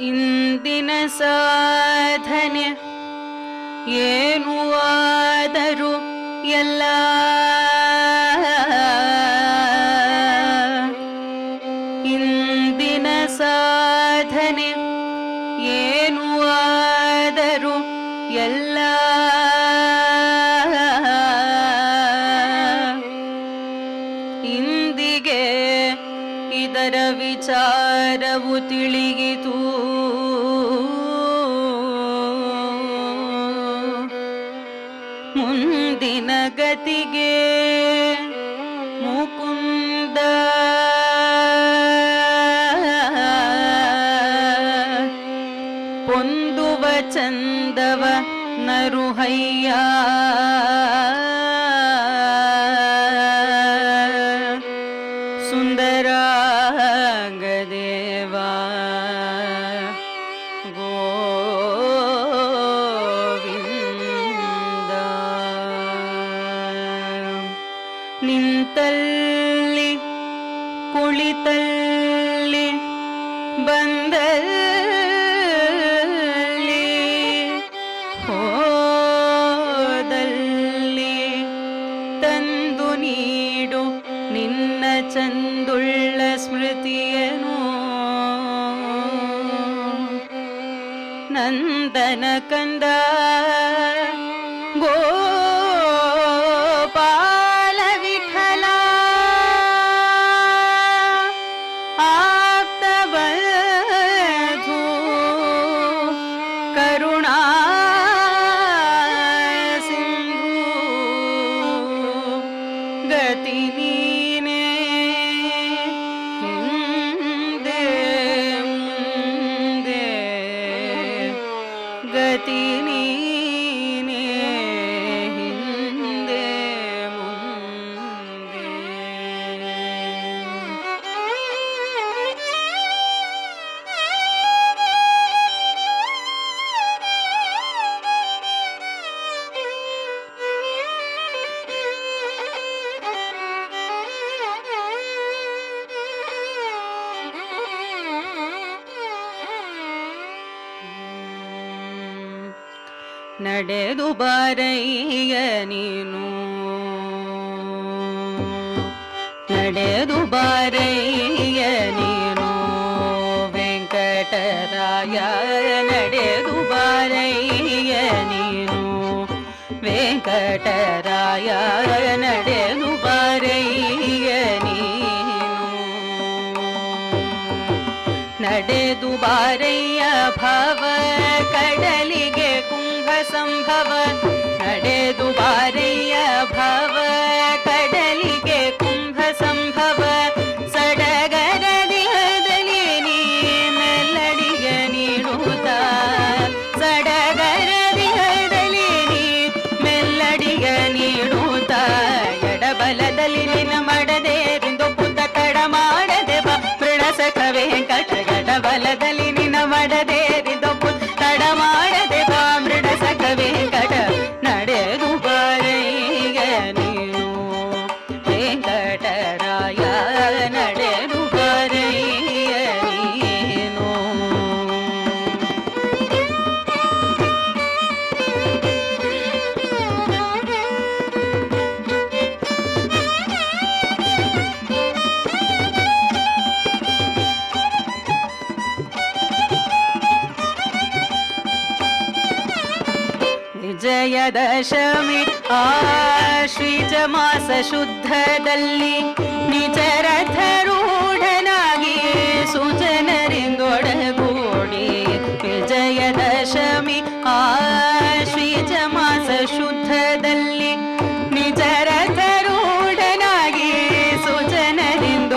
ಇಂದಿನ ಸಾಧನೆ ಏನು ಆದರೂ ಎಲ್ಲ. ಇಂದಿನ ಸಾಧನೆ ಏನು ಆದರೂ ಎಲ್ಲ. ಇಂದಿಗೆ ಇದರ ವಿಚಾರವು ತಿಳಿಯಿತು. ಮುಂದಿನ ಗತಿಗೆ ಮುಕುಂದ. ಪೊಂದುವ ಚಂದವ ನರುಹಯ್ಯ. ಬಂದಲ್ಲಿ ಹೋದಲ್ಲಿ ತಂದು ನೀಡು ನಿನ್ನ ಚಂದುಳ್ಳ ಸ್ಮೃತಿಯನು ನಂದನ ಕಂದ তিনি ನಡೆದು ಬಾರಯ್ಯ ನೀನು ನಡೆದು ಬಾರಯ್ಯ ನೀನು ವೆಂಕಟರಾಯ ನಡೆದು ಬಾರಯ್ಯ ನೀನು ವೆಂಕಟರಾಯ ನಡೆದು ಬಾರಯ್ಯ ನೀನು ನಡೆದು ಬಾರಯ್ಯ ಭವ ಕಡಲಿಗೆ ವಿಜಯದಶಮಿ ಆಶ್ವಿಜ ಮಾಸ ಶುದ್ಧದಲ್ಲಿ ನಿಜ ರಥರೂಢನಾಗಿ ಸುಜನರಿಂದೊಡಗೂಡಿ ವಿಜಯದಶಮಿ ಆಶ್ವಿಜ ಮಾಸ ಶುದ್ಧದಲ್ಲಿ ನಿಜ ರಥರೂಢನಾಗಿ ಸುಜನರಿಂದೊಡಗೂಡಿ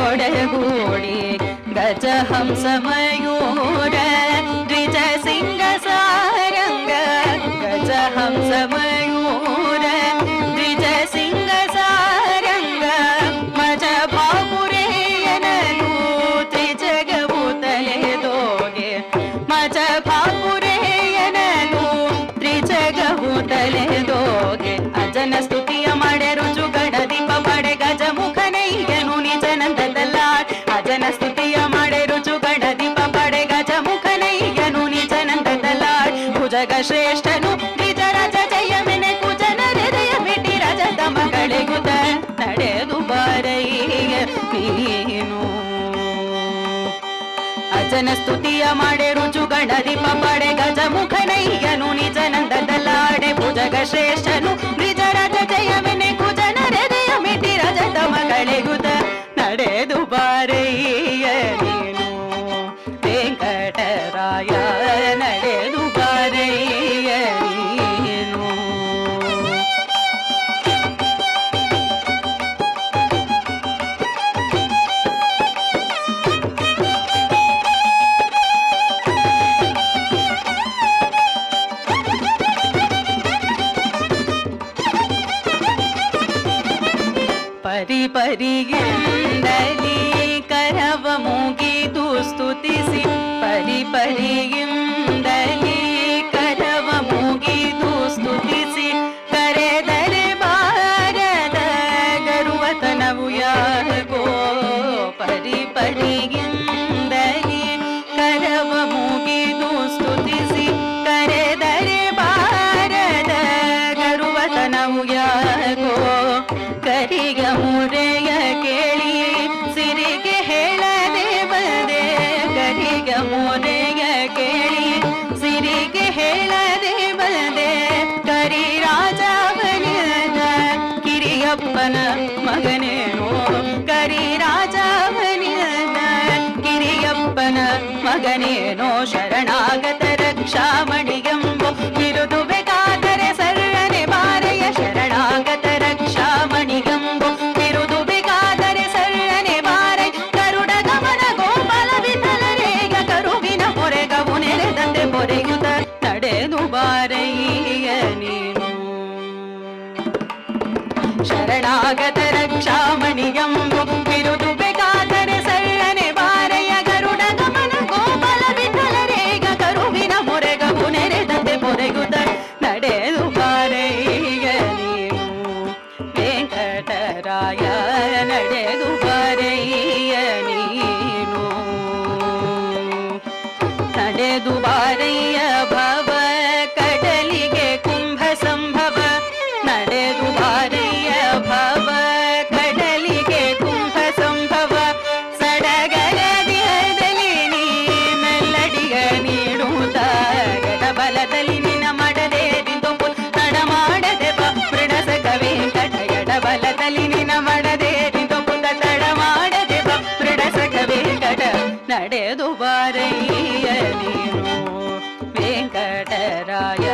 ಗಜಹಂಸ ಶ್ರೇಷ್ಠನು ವಿಜರಾಜ ಜಯ ಮೆನಕು ಜನರ ಹೃದಯ ಬಿಟ್ಟಿ ರಜತ ಮಗಳಿಗುತ ನಡೆದು ಬರೈಯ ನೀನು ಅಜನ ಸ್ತುತಿಯ ಮಾಡೆ ರುಚುಗಣದೀಪ ಪಡೆ ಗಜ ಮುಖನಯ್ಯನು ನಿಜನಂದದಲ್ಲಾಡೆ ಭುಜಗ ಶ್ರೇಷ್ಠನು ವಿಜರಾಜ ಜಯ ಮೆನಕು ಜನರ ಹೃದಯ ಮಿಟಿ ರಜತ ಮಗಳಿಗುತ ನಡೆದು ಬರೈಯ ನೀನು ವೆಂಕಟರಾಯ പരിപരികിണ്ടരി കരവമുഖി ദുസ്തുതി പരി പരിയും அவன ಶರಣಾಗತ ರಕ್ಷಾಮಣಿಯಂ ನಡೆದು ಬಾರೈಗ ನೀವು ವೆಂಕಟರಾಯ ನಡೆದು ಬರೆಯ ನೀನು ವೆಂಕಟರಾಯ